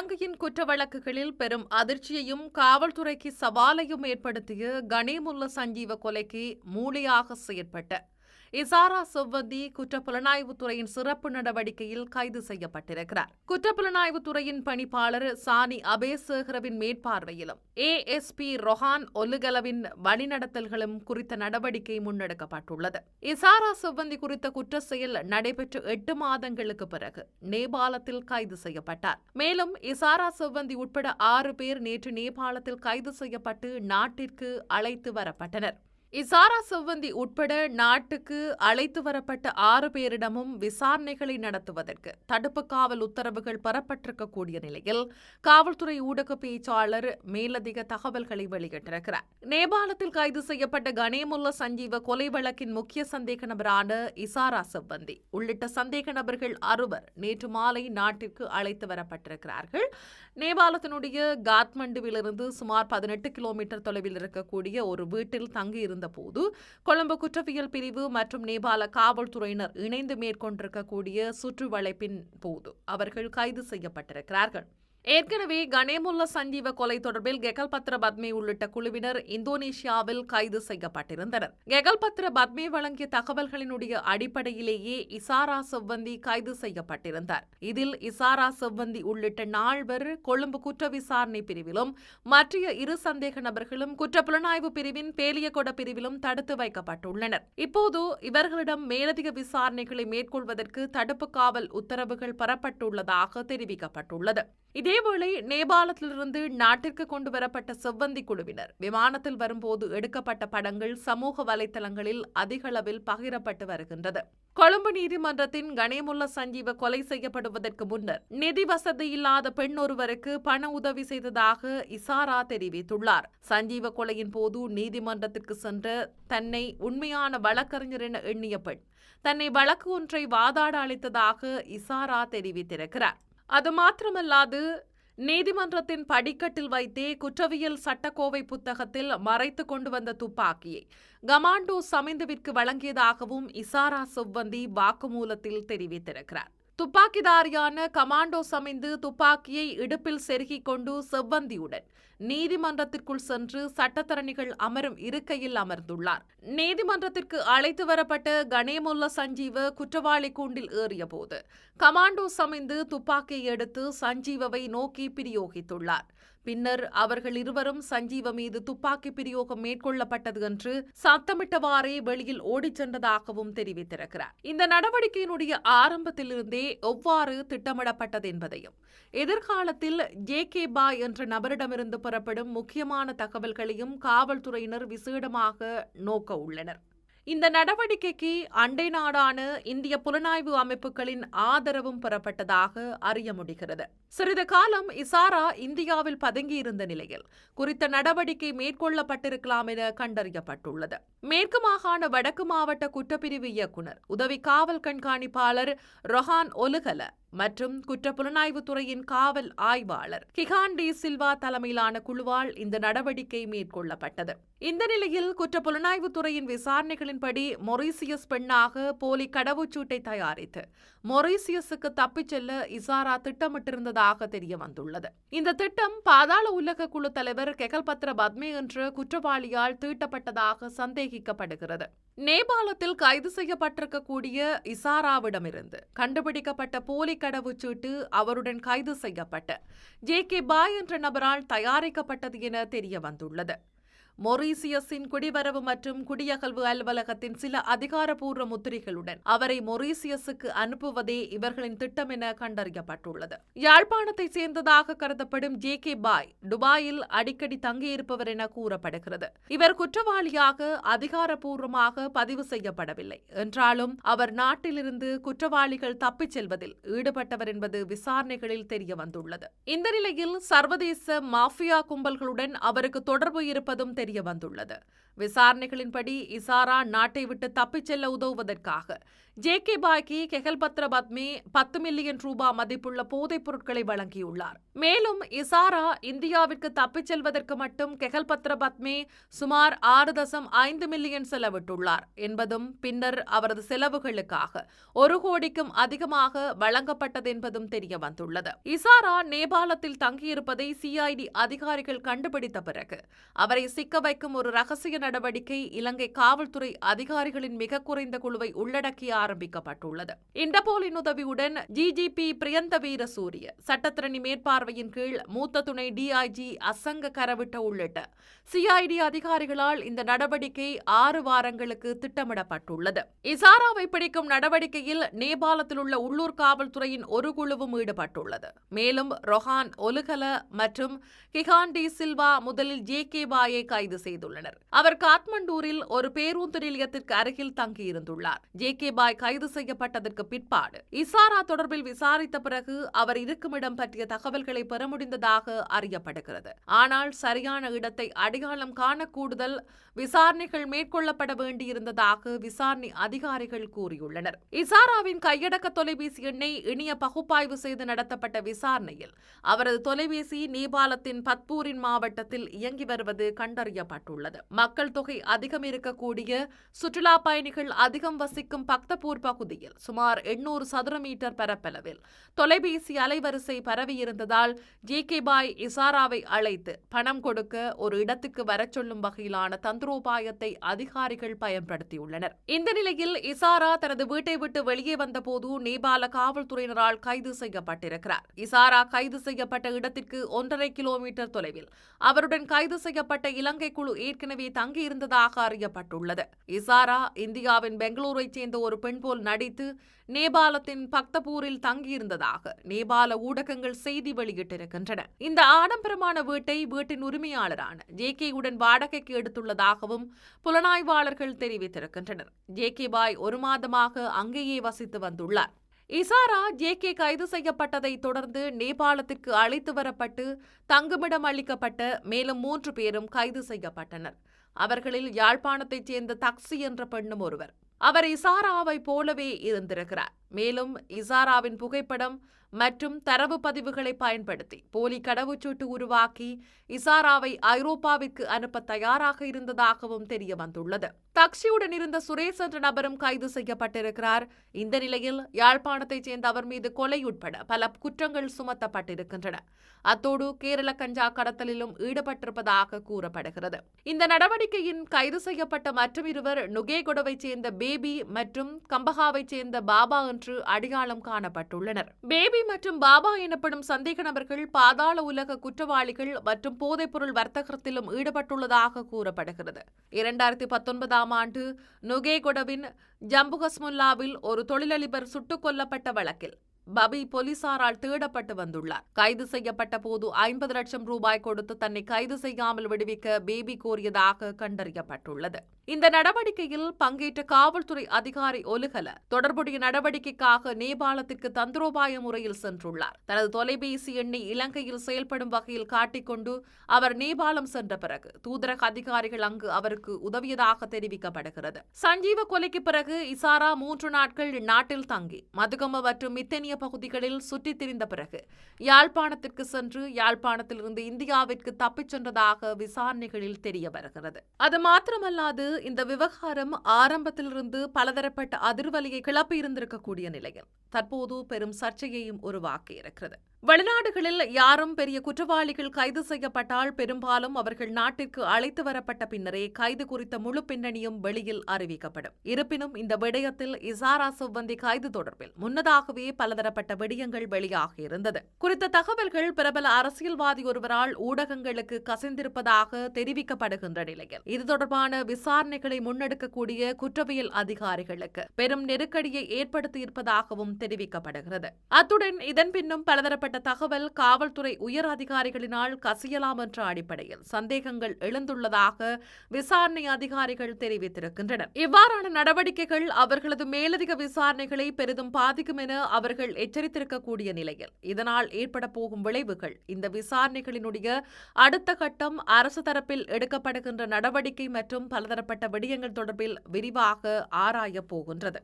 இலங்கையின் குற்ற வழக்குகளில் பெரும் அதிர்ச்சியையும் காவல்துறைக்கு சவாலையும் ஏற்படுத்திய கனிமுல்ல சஞ்சீவ கொலைக்கு மூளையாக செயற்பட்ட இசாரா செவ்வந்தி குற்றப்புலனாய்வுத்துறையின் சிறப்பு நடவடிக்கையில் கைது செய்யப்பட்டிருக்கிறார். குற்றப்புலனாய்வுத்துறையின் பணிப்பாளர் சானி அபேசேகரவின் மேற்பார்வையிலும் ஏஎஸ்பி ரொஹான் ஒலுகலவின் வழிநடத்தல்களும் குறித்த நடவடிக்கை முன்னெடுக்கப்பட்டுள்ளது. இசாரா செவ்வந்தி குறித்த குற்ற செயல் நடைபெற்ற எட்டு மாதங்களுக்கு பிறகு நேபாளத்தில் கைது செய்யப்பட்டார். மேலும் இசாரா செவ்வந்தி உட்பட ஆறு பேர் நேற்று நேபாளத்தில் கைது செய்யப்பட்டு நாட்டிற்கு அழைத்து வரப்பட்டனர். இசாரா செவ்வந்தி உட்பட நாட்டுக்கு அழைத்து வரப்பட்ட ஆறு பேரிடமும் விசாரணைகளை நடத்துவதற்கு தடுப்பு காவல் உத்தரவுகள் பெறப்பட்டிருக்கக்கூடிய நிலையில் காவல்துறை ஊடக பேச்சாளர் மேலதிக தகவல்களை வெளியிட்டிருக்கிறார். நேபாளத்தில் கைது செய்யப்பட்ட கணேமுல்ல சஞ்சீவ கொலை வழக்கின் முக்கிய சந்தேக நபரான இசாரா செவ்வந்தி. உள்ளிட்ட சந்தேக நபர்கள் அறுவர் நேற்று மாலை நாட்டிற்கு அழைத்து வரப்பட்டிருக்கிறார்கள். நேபாளத்தினுடைய காத்மண்டுவிலிருந்து சுமார் பதினெட்டு கிலோமீட்டர் தொலைவில் இருக்கக்கூடிய ஒரு வீட்டில் தங்கியிருந்த போது கொழும்பு குற்றவியல் பிரிவு மற்றும் நேபாள காவல்துறையினர் இணைந்து மேற்கொண்டிருக்கக்கூடிய சுற்றுவளைப்பின் போது அவர்கள் கைது செய்யப்பட்டிருக்கிறார்கள். ஏற்கனவே கணேமுல்ல சஞ்சீவ கொலை தொடர்பில் கெகல் பத்ர பத்மே உள்ளிட்ட குழுவினர் இந்தோனேஷியாவில் கைது செய்யப்பட்டிருந்தனர். கெகல் பத்ர பத்மே வழங்கிய தகவல்களினுடைய அடிப்படையிலேயே இசாரா செவ்வந்தி கைது செய்யப்பட்டிருந்தார். இதில் இசாரா செவ்வந்தி உள்ளிட்ட நால்வர் கொழும்பு குற்ற விசாரணை பிரிவிலும் மற்ற இரு சந்தேக நபர்களும் குற்ற புலனாய்வு பிரிவின் பேலியகொட பிரிவிலும் தடுத்து வைக்கப்பட்டுள்ளனர். இப்போது இவர்களிடம் மேலதிக விசாரணைகளை மேற்கொள்வதற்கு தடுப்பு காவல் உத்தரவுகள் பெறப்பட்டுள்ளதாக தெரிவிக்கப்பட்டுள்ளது. இதேவேளை நேபாளத்திலிருந்து நாட்டிற்கு கொண்டு வரப்பட்ட செவ்வந்தி குழுவினர் விமானத்தில் வரும்போது எடுக்கப்பட்ட படங்கள் சமூக வலைதளங்களில் அதிகளவில் பகிரப்பட்டு வருகின்றது. கொழும்பு நீதிமன்றத்தின் கணேமுல்ல சஞ்சீவ கொலை செய்யப்படுவதற்கு முன்னர் நிதி வசதி இல்லாத பெண் ஒருவருக்கு பண உதவி செய்ததாக இசாரா தெரிவித்துள்ளார். சஞ்சீவ கொலையின் போது நீதிமன்றத்திற்கு சென்ற தன்னை உண்மையான வழக்கறிஞர் என எண்ணிய பெண் தன்னை வழக்கு ஒன்றை வாதாட அளித்ததாக இசாரா தெரிவித்திருக்கிறார். அது மாத்திரமல்லாது நீதிமன்றத்தின் படிக்கட்டில் வைத்தே குற்றவியல் சட்டக்கோவை புத்தகத்தில் மறைத்து கொண்டு வந்த துப்பாக்கியை கமாண்டோ சமிந்துவிற்கு வழங்கியதாகவும் இசாரா செவ்வந்தி வாக்குமூலத்தில் தெரிவித்திருக்கிறார். துப்பாக்கிதாரியான கமாண்டோ சமைந்து துப்பாக்கியை இடுப்பில் செருகிக் கொண்டு செவ்வந்தியுடன் நீதிமன்றத்திற்குள் சென்று சட்டத்தரணிகள் அமரும் இருக்கையில் அமர்ந்துள்ளார். நீதிமன்றத்திற்கு அழைத்து வரப்பட்ட கணேமுல்ல சஞ்சீவ குற்றவாளி கூண்டில் ஏறியபோது கமாண்டோ சமைந்து துப்பாக்கியை எடுத்து சஞ்சீவவை நோக்கி பிரயோகித்துள்ளார். பின்னர் அவர்கள் இருவரும் சஞ்சீவ மீது துப்பாக்கி பிரயோகம் மேற்கொள்ளப்பட்டது என்று சத்தமிட்டவாறே வெளியில் ஓடிச் சென்றதாகவும் தெரிவித்திருக்கிறார். இந்த நடவடிக்கையினுடைய ஆரம்பத்திலிருந்தே எவ்வாறு திட்டமிடப்பட்டது என்பதையும் எதிர்காலத்தில் ஜே கே பாய் என்ற நபரிடமிருந்து பெறப்படும் முக்கியமான தகவல்களையும் காவல்துறையினர் விசேடமாக நோக்க உள்ளனர். இந்த நடவடிக்கைக்கு அண்டை நாடான இந்திய புலனாய்வு அமைப்புகளின் ஆதரவும் பெறப்பட்டதாக அறிய முடிகிறது. சிறிது காலம் இசாரா இந்தியாவில் பதுங்கியிருந்த நிலையில் குறித்த நடவடிக்கை மேற்கொள்ளப்பட்டிருக்கலாம் என கண்டறியப்பட்டுள்ளது. மேற்கு மாகாண வடக்கு மாவட்ட குற்றப்பிரிவு இயக்குநர் உதவி காவல் கண்காணிப்பாளர் ரொஹான் ஒலுகல மற்றும் குற்ற துறையின் காவல் ஆய்வாளர் கிகான் டி சில்வா தலைமையிலான குழுவால் இந்த நடவடிக்கை மேற்கொள்ளப்பட்டது. இந்த நிலையில் குற்ற துறையின் விசாரணைகளின்படி மொரீசியஸ் பெண்ணாக போலி கடவுச்சூட்டை தயாரித்து மொரீசியஸுக்கு தப்பிச் செல்ல இசாரா திட்டமிட்டிருந்ததாக தெரிய வந்துள்ளது. இந்த திட்டம் பாதாள உலக குழு தலைவர் கெகல்பத்ர பத்மே என்ற குற்றவாளியால் தீட்டப்பட்டதாக சந்தேகம் சந்தேகிக்கப்படுகிறது நேபாளத்தில் கைது செய்யப்பட்டிருக்கக்கூடிய இசாராவிடமிருந்து கண்டுபிடிக்கப்பட்ட போலி கடவுச்சீட்டு அவருடன் கைது செய்யப்பட்ட ஜே கே பாய் என்ற நபரால் தயாரிக்கப்பட்டது என தெரிய வந்துள்ளது மொரீசியஸின் குடிவரவு மற்றும் குடியகல்வு அலுவலகத்தின் சில அதிகாரப்பூர்வ முத்திரைகளுடன் அவரை மொரீசியஸுக்கு அனுப்புவதே இவர்களின் திட்டம் என கண்டறியப்பட்டுள்ளது. யாழ்ப்பாணத்தை சேர்ந்ததாக கருதப்படும் ஜே கே பாய் துபாயில் அடிக்கடி தங்கியிருப்பவர் என கூறப்படுகிறது. இவர் குற்றவாளியாக அதிகாரப்பூர்வமாக பதிவு செய்யப்படவில்லை. என்றாலும் அவர் நாட்டிலிருந்து குற்றவாளிகள் தப்பிச் செல்வதில் ஈடுபட்டவர் என்பது விசாரணைகளில் தெரிய வந்துள்ளது இந்த நிலையில் சர்வதேச மாஃபியா கும்பல்களுடன் அவருக்கு தொடர்பு இருப்பதும் தெரிய வந்துள்ளது. விசாரணைகளின்படி இசாரா நாட்டை விட்டு தப்பிச் செல்ல உதவுவதற்காக. ஜே கே பாக்கி கெகல்பத்ர பத்மி பத்து மில்லியன் ரூபாய் மதிப்புள்ள போதைப் பொருட்களை வழங்கியுள்ளார். மேலும் இசாரா இந்தியாவிற்கு தப்பிச் செல்வதற்கு மட்டும் கெகல்பத்ர பத்மி சுமார் ஆறு தசம் ஐந்து மில்லியன் செலவிட்டுள்ளார் என்பதும் பின்னர் அவரது செலவுகளுக்காக ஒரு கோடிக்கும் அதிகமாக வழங்கப்பட்டது என்பதும் தெரிய வந்துள்ளது. இசாரா நேபாளத்தில் தங்கியிருப்பதை சிஐடி அதிகாரிகள் கண்டுபிடித்த பிறகு அவரை சிக்க வைக்கும் ஒரு ரகசிய நடவடிக்கை இலங்கை காவல்துறை அதிகாரிகளின் மிக குறைந்த குழுவை உள்ளடக்கி ஆரம்பிக்கப்பட்டுள்ளது. இண்டபோலின் உதவியுடன் ஜிஜிபி பிரியந்த வீரசூரிய சட்டத்திரணி மேற்பார்வையின் கீழ் மூத்த துணை டிஐஜி அசங்க கரவிட்ட உள்ளிட்ட சிஐடி அதிகாரிகளால் இந்த நடவடிக்கை ஆறு வாரங்களுக்கு திட்டமிடப்பட்டுள்ளது. இசாராவை பிடிக்கும் நடவடிக்கையில் நேபாளத்தில் உள்ள உள்ளூர் காவல்துறையின் ஒரு குழுவும் ஈடுபட்டுள்ளது. மேலும் ரொஹான் ஒலுகல மற்றும் கிஹான் டி சில்வா முதலில் ஜே கே பாயை கைது செய்துள்ளனர். அவர் காத்மண்டூரில் ஒரு பேருந்து நிலையத்திற்கு அருகில் தங்கியிருந்துள்ளார். ஜே கே பாய் கைது செய்யப்பட்டதற்கு பிற்பாடு இசாரா தொடர்பில் விசாரித்த பிறகு அவர் இருக்குமிடம் பற்றிய தகவல்களை பெற முடிந்ததாக அறியப்படுகிறது. ஆனால் சரியான இடத்தை அடையாளம் காண கூடுதல் விசாரணைகள் மேற்கொள்ளப்பட வேண்டியிருந்ததாக விசாரணை அதிகாரிகள் கூறியுள்ளனர். இசாராவின் கையடக்க தொலைபேசி எண்ணை இணைய பகுப்பாய்வு செய்து நடத்தப்பட்ட விசாரணையில் அவரது தொலைபேசி நேபாளத்தின் பத்பூரின் மாவட்டத்தில் இயங்கி வருவது கண்டறியப்பட்டுள்ளது. மக்கள் தொகை அதிகம் இருக்கக்கூடிய சுற்றுலா பயணிகள் அதிகம் வசிக்கும் பக்தபூர் பகுதியில் சுமார் எண்ணூறு சதுர மீட்டர் பரப்பளவில் தொலைபேசி அலைவரிசை பரவியிருந்ததால் ஜே கே பாய் இசாராவை அழைத்து பணம் கொடுக்க ஒரு இடத்துக்கு வரச் சொல்லும் வகையிலான தந்திரோபாயத்தை அதிகாரிகள் பயன்படுத்தியுள்ளனர். இந்த நிலையில் இசாரா தனது வீட்டை விட்டு வெளியே வந்தபோது நேபாள காவல்துறையினரால் கைது செய்யப்பட்டிருக்கிறார். இசாரா கைது செய்யப்பட்ட இடத்திற்கு ஒன்றரை கிலோமீட்டர் தொலைவில் அவருடன் கைது செய்யப்பட்ட இலங்கை குழு ஏற்கனவே தங்கியிருந்ததாக அறியப்பட்டுள்ளது. இசாரா இந்தியாவின் பெங்களூரைச் சேர்ந்த ஒரு பெண் போல் நடித்து நேபாளத்தின் பக்தபூரில் தங்கியிருந்ததாக நேபாள ஊடகங்கள் செய்தி வெளியிட்டிருக்கின்றன. இந்த ஆடம்பரமான வீட்டை வீட்டின் உரிமையாளரான ஜே கே உடன் வாடகைக்கு எடுத்துள்ளதாகவும் புலனாய்வாளர்கள் தெரிவித்திருக்கின்றனர். ஜே கே பாய் ஒரு மாதமாக அங்கேயே வசித்து வந்துள்ளார். இசாரா ஜே கே கைது செய்யப்பட்டதை தொடர்ந்து நேபாளத்திற்கு அழைத்து வரப்பட்டு தங்குமிடம் அளிக்கப்பட்ட மேலும் மூன்று பேரும் கைது செய்யப்பட்டனர். அவர்களில் யாழ்ப்பாணத்தைச் சேர்ந்த தக்சி என்ற பெண்ணும் ஒருவர். அவர் இசாராவை போலவே இருந்திருக்கிறார். மேலும் இசாராவின் புகைப்படம் மற்றும் தரவு பதிவுகளை பயன்படுத்தி போலி கடவுச்சொட்டு உருவாக்கி இசாராவை ஐரோப்பாவிற்கு அனுப்ப தயாராக இருந்ததாகவும் தெரிய வந்துள்ளது. தக்ஷியுடன் இருந்த சுரேஷ் என்ற நபரும் கைது செய்யப்பட்டிருக்கிறார். இந்த நிலையில் யாழ்ப்பாணத்தைச் சேர்ந்த அவர் மீது கொலை உட்பட பல குற்றங்கள் சுமத்தப்பட்டிருக்கின்றன. அத்தோடு கேரள கஞ்சா கடத்தலிலும் ஈடுபட்டிருப்பதாக கூறப்படுகிறது. இந்த நடவடிக்கையின் கைது செய்யப்பட்ட மற்றும் இருவர் நுகேகொடவைச் சேர்ந்த பேபி மற்றும் கம்பஹாவைச் சேர்ந்த பாபா என்று அடையாளம் காணப்பட்டுள்ளனர். பேபி மற்றும் பாபா எனப்படும் சந்தேக நபர்கள் பாதாள உலக குற்றவாளிகள் மற்றும் போதைப்பொருள் வர்த்தகத்திலும் ஈடுபட்டுள்ளதாக கூறப்படுகிறது. இரண்டாயிரத்தி பத்தொன்பதாம் ஆண்டு நுகேகொடவின் ஜம்புகஸ்முல்லாவில் ஒரு தொழிலதிபர் சுட்டுக் கொல்லப்பட்ட வழக்கில் பபி போலீசாரால் தேடப்பட்டு வந்துள்ளார். கைது செய்யப்பட்ட போது ஐம்பது லட்சம் ரூபாய் கொடுத்து தன்னை கைது செய்யாமல் விடுவிக்க பேபி கோரியதாக கண்டறியப்பட்டுள்ளது. இந்த நடவடிக்கையில் பங்கேற்ற காவல்துறை அதிகாரி ஒலுகல தொடர்புடைய நடவடிக்கைக்காக நேபாளத்திற்கு தந்திரோபாய முறையில் சென்றுள்ளார். தனது தொலைபேசி எண்ணை இலங்கையில் செயல்படும் வகையில் காட்டிக்கொண்டு அவர் நேபாளம் சென்ற பிறகு தூதரக அதிகாரிகள் அங்கு அவருக்கு உதவியதாக தெரிவிக்கப்படுகிறது. சஞ்சீவ கொலைக்கு பிறகு இசாரா மூன்று நாட்கள் நாட்டில் தங்கி மதுகம மற்றும் மித்தனிய பகுதிகளில் சுற்றித் திரிந்த பிறகு யாழ்ப்பாணத்திற்கு சென்று யாழ்ப்பாணத்திலிருந்து இந்தியாவிற்கு தப்பிச் சென்றதாக விசாரணைகளில் தெரிய வருகிறது. அது மாத்திரமல்லாது இந்த விவகாரம் ஆரம்பத்திலிருந்து பலதரப்பட்ட அதிர்வலியை கிளப்பியிருந்திருக்கக்கூடிய நிலையில் தற்போது பெரும் சர்ச்சையையும் உருவாக்கியிருக்கிறது. வெளிநாடுகளில் யாரும் பெரிய குற்றவாளிகள் கைது செய்யப்பட்டால் பெரும்பாலும் அவர்கள் நாட்டிற்கு அழைத்து வரப்பட்ட பின்னரே கைது குறித்த முழு பின்னணியும் வெளியில் அறிவிக்கப்படும். இருப்பினும் இந்த விடயத்தில் இசாரா சிவந்தி கைது தொடர்பில் முன்னதாகவே பலதரப்பட்ட விடயங்கள் வெளியாகியிருந்தது குறித்த தகவல்கள் பிரபல அரசியல்வாதி ஒருவரால் ஊடகங்களுக்கு கசிந்திருப்பதாக தெரிவிக்கப்படுகின்ற நிலையில் இது தொடர்பான விசாரணைகளை முன்னெடுக்கக்கூடிய குற்றவியல் அதிகாரிகளுக்கு பெரும் நெருக்கடியை ஏற்படுத்தியிருப்பதாகவும் தெரிவிக்கப்படுகிறது. அத்துடன் இதன் பின்னும் பலதரப்பட்ட தகவல் காவல்துறை உயர் அதிகாரிகளினால் கசியலாம் என்ற அடிப்படையில் சந்தேகங்கள் எழுந்துள்ளதாக விசாரணை அதிகாரிகள் தெரிவித்திருக்கின்றனர். இவ்வாறான நடவடிக்கைகள் அவர்களது மேலதிக விசாரணைகளை பெரிதும் பாதிக்கும் என அவர்கள் எச்சரித்திருக்கக்கூடிய நிலையில் இதனால் ஏற்பட போகும் விளைவுகள் இந்த விசாரணைகளினுடைய அடுத்த கட்டம் அரசு தரப்பில் எடுக்கப்படுகின்ற நடவடிக்கை மற்றும் பலதரப்பட்ட விடயங்கள் தொடர்பில் விரிவாக ஆராயப் போகின்றது.